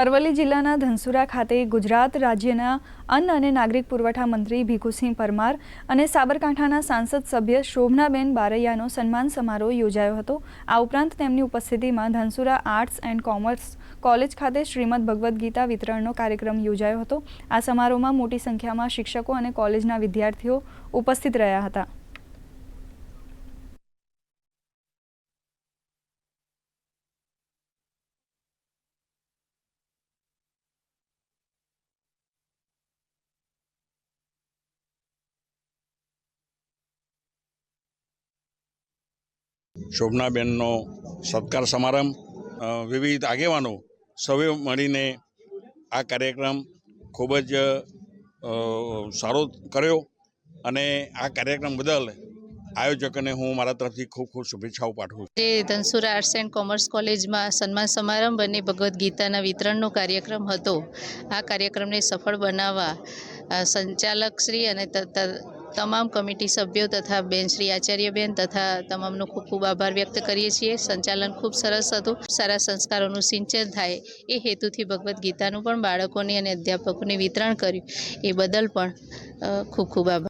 અરવલ્લી જિલ્લાના ધનસુરા ખાતે ગુજરાત રાજ્યના અન્ન અને નાગરિક પુરવઠા મંત્રી ભીખુસિંહ પરમાર અને સાબરકાંઠાના સાંસદ સભ્ય શોભનાબેન બારૈયાનો સન્માન સમારોહ યોજાયો હતો. આ ઉપરાંત તેમની ઉપસ્થિતિમાં Dhansura arts and commerce college ખાતે શ્રીમદ ભગવદ્ ગીતા વિતરણનો કાર્યક્રમ યોજાયો હતો. આ સમારોહમાં મોટી સંખ્યામાં શિક્ષકો અને કોલેજના વિદ્યાર્થીઓ ઉપસ્થિત રહ્યા હતા. શોભનાબેનનો સત્કાર સમારંભ વિવિધ આગેવાનો સૌએ મળીને આ કાર્યક્રમ ખૂબ જ સારો કર્યો અને આ કાર્યક્રમ બદલ આયોજકોને હું મારા તરફથી ખૂબ ખૂબ શુભેચ્છાઓ પાઠવું છું. જે ધનસુરા આર્ટ્સ એન્ડ કોમર્સ કોલેજમાં સન્માન સમારંભ અને ભગવદ્ ગીતાના વિતરણનો કાર્યક્રમ હતો. આ કાર્યક્રમને સફળ બનાવવા સંચાલક શ્રી અને તમામ કમિટી સભ્યો તથા બેન શ્રી આચાર્યબેન તથા તમામનો ખૂબ ખૂબ આભાર વ્યક્ત કરીએ છીએ. સંચાલન ખૂબ સરસ હતું. સારા સંસ્કારોનું સિંચન થાય એ હેતુથી ભગવદ્ ગીતાનું પણ બાળકોને અને અધ્યાપકોને વિતરણ કર્યું. એ બદલ પણ ખૂબ ખૂબ આભાર.